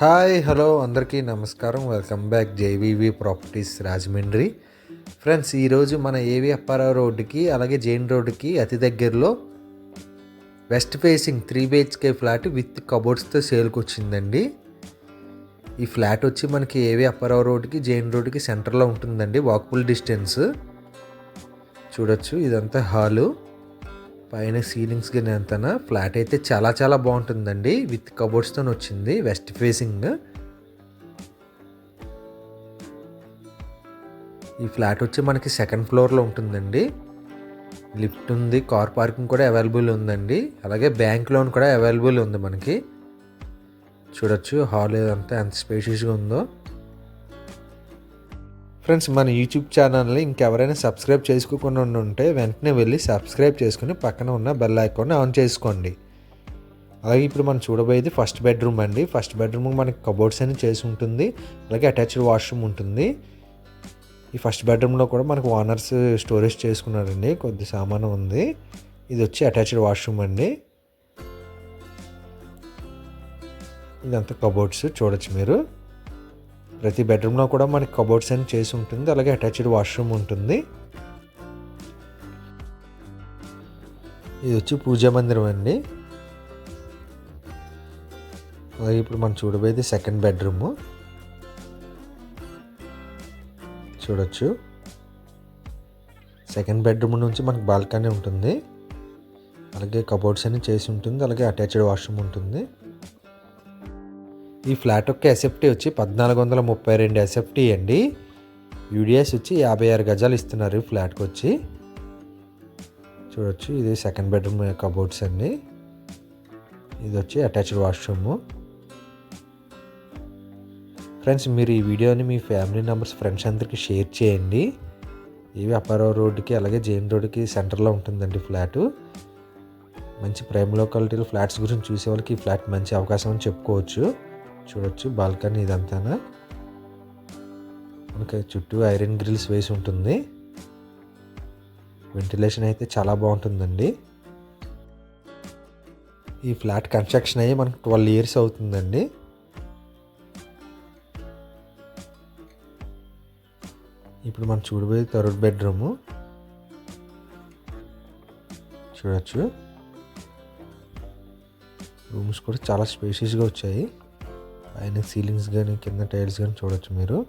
Hi hello అందరికీ నమస్కారం. Welcome back JVV properties Rajahmundry. Friends ఈరోజు మన ఏవి అప్పారావు రోడ్డుకి అలాగే జైన్ రోడ్డుకి అతి దగ్గరలో west facing three BHK flat with కబోర్డ్స్తో సేల్కి వచ్చిందండి ఈ ఫ్లాట్ వచ్చి మనకి ఏవి అప్పారావు రోడ్డుకి జైన్ రోడ్డుకి సెంటర్లో ఉంటుందండి వాకబుల్ డిస్టెన్స్. చూడొచ్చు ఇదంతా హాలు. పైన సీలింగ్స్ కానీ అంతనా? ఫ్లాట్ అయితే చాలా చాలా బాగుంటుందండి. విత్ కబోర్డ్స్తో వచ్చింది. West facing. ఈ ఫ్లాట్ వచ్చి మనకి సెకండ్ ఫ్లోర్లో ఉంటుందండి. లిఫ్ట్ ఉంది. కార్ పార్కింగ్ కూడా అవైలబుల్ ఉందండి. అలాగే బ్యాంక్ లోన్ కూడా అవైలబుల్ ఉంది మనకి. చూడొచ్చు. హాల్ అంతా ఎంత స్పేషియస్గా ఉందో. ఫ్రెండ్స్ మన యూట్యూబ్ ఛానల్ని ఇంకెవరైనా సబ్స్క్రైబ్ చేసుకోకుండా ఉంటే వెంటనే వెళ్ళి సబ్స్క్రైబ్ చేసుకుని పక్కన ఉన్న బెల్ ఐకాన్ని ఆన్ చేసుకోండి. అలాగే ఇప్పుడు మనం చూడబోయేది ఫస్ట్ బెడ్రూమ్ అండి. ఫస్ట్ బెడ్రూమ్ మనకి కబోర్డ్స్ అని చేసి ఉంటుంది. అలాగే అటాచ్డ్ వాష్రూమ్ ఉంటుంది. ఈ ఫస్ట్ బెడ్రూమ్లో కూడా మనకు ఓనర్స్ స్టోరేజ్ చేసుకున్నారండి. కొద్ది సామాను ఉంది. ఇది వచ్చి అటాచ్డ్ వాష్రూమ్ అండి. ఇదంతా కబోర్డ్స్ చూడొచ్చు మీరు. ప్రతి బెడ్రూమ్లో కూడా మనకి కబోర్డ్స్ అని చేసి ఉంటుంది. అలాగే అటాచ్డ్ వాష్రూమ్ ఉంటుంది. ఇది వచ్చి పూజా మందిరం అండి. అలాగే ఇప్పుడు మనం చూడబోయేది సెకండ్ బెడ్రూమ్. చూడొచ్చు. సెకండ్ బెడ్రూమ్ నుంచి మనకి బాల్కనీ ఉంటుంది. అలాగే కబోర్డ్స్ అని చేసి ఉంటుంది. అలాగే అటాచ్డ్ వాష్రూమ్ ఉంటుంది. ఈ ఫ్లాట్ యొక్క ఎస్ఎఫ్టీ వచ్చి పద్నాలుగు వందల ముప్పై రెండు ఎస్ఎఫ్టీ అండి. యూడిఎస్ వచ్చి యాభై ఆరు గజాలు ఇస్తున్నారు ఈ ఫ్లాట్కి వచ్చి. చూడొచ్చు ఇది సెకండ్ బెడ్రూమ్ కబోర్డ్స్ అండి. ఇది వచ్చి అటాచ్డ్ వాష్రూమ్. ఫ్రెండ్స్ మీరు ఈ వీడియోని మీ ఫ్యామిలీ మెంబర్స్ ఫ్రెండ్స్ అందరికీ షేర్ చేయండి. ఇవి అప్పారావు రోడ్డుకి అలాగే జైన్ రోడ్డుకి సెంటర్లో ఉంటుందండి ఫ్లాటు. మంచి ప్రైమ్ లోకాలిటీలో ఫ్లాట్స్ గురించి చూసే వాళ్ళకి ఈ ఫ్లాట్ మంచి అవకాశం అని చెప్పుకోవచ్చు. చూడొచ్చు బాల్కనీ ఇదంతా మనకి చుట్టూ ఐరన్ గ్రిల్స్ వేసి ఉంటుంది. వెంటిలేషన్ అయితే చాలా బాగుంటుందండి. ఈ ఫ్లాట్ కన్స్ట్రక్షన్ అయ్యి మనకు ట్వెల్వ్ ఇయర్స్ అవుతుందండి. ఇప్పుడు మనం చూడబోయే థర్డ్ బెడ్రూము. చూడొచ్చు. రూమ్స్ కూడా చాలా స్పేషియస్గా వచ్చాయి. పైన సీలింగ్స్ కానీ కింద టైల్స్ కానీ చూడొచ్చు మీరు.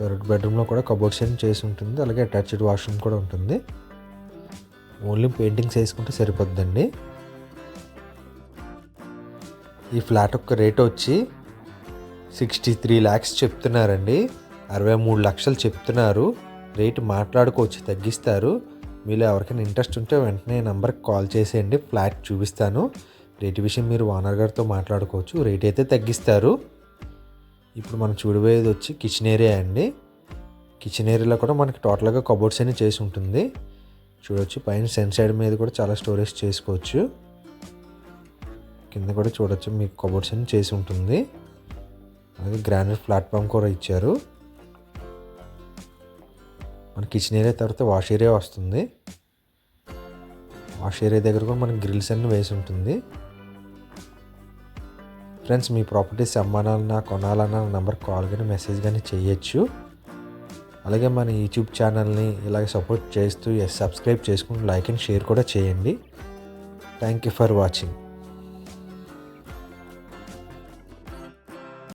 థర్డ్ బెడ్రూమ్లో కూడా కబోర్డ్స్ అని చేసి ఉంటుంది. అలాగే అటాచ్డ్ వాష్రూమ్ కూడా ఉంటుంది. ఓన్లీ పెయింటింగ్స్ వేసుకుంటే సరిపోద్దండి. ఈ ఫ్లాట్ యొక్క రేట్ వచ్చి సిక్స్టీ త్రీ ల్యాక్స్ చెప్తున్నారండి. అరవై మూడు లక్షలు చెప్తున్నారు. రేటు మాట్లాడుకోవచ్చు తగ్గిస్తారు. మీలో ఎవరికైనా ఇంట్రెస్ట్ ఉంటే వెంటనే నెంబర్కి కాల్ చేసేయండి. ఫ్లాట్ చూపిస్తాను. రేటు విషయం మీరు ఓనర్ గారితో మాట్లాడుకోవచ్చు. రేట్ అయితే తగ్గిస్తారు. ఇప్పుడు మనం చూడబోయేది వచ్చి కిచెన్ ఏరియా అండి. కిచెన్ ఏరియాలో కూడా మనకి టోటల్గా కబోర్డ్స్ అని చేసి ఉంటుంది. చూడొచ్చు పైన సెన్ సైడ్ మీద కూడా చాలా స్టోరేజ్ చేసుకోవచ్చు. కింద కూడా చూడొచ్చు మీకు కబోర్డ్స్ అని చేసి ఉంటుంది. అలాగే గ్రానైట్ ప్లాట్ఫామ్ కూడా ఇచ్చారు. మన కిచెన్ ఏరియా తర్వాత వాష్ ఏరియా వస్తుంది. వాష్ ఏరియా దగ్గర కూడా మనకి గ్రిల్స్ అన్ని వేసి ఉంటుంది. ఫ్రెండ్స్ మీ ప్రాపర్టీస్ అమ్మాలన్నా కొనాలన్నా నెంబర్ కాల్ కానీ మెసేజ్ కానీ చేయొచ్చు. అలాగే మన యూట్యూబ్ ఛానల్ని ఇలాగ సపోర్ట్ చేస్తూ సబ్స్క్రైబ్ చేసుకుని లైక్ అండ్ షేర్ కూడా చేయండి. Thank you for watching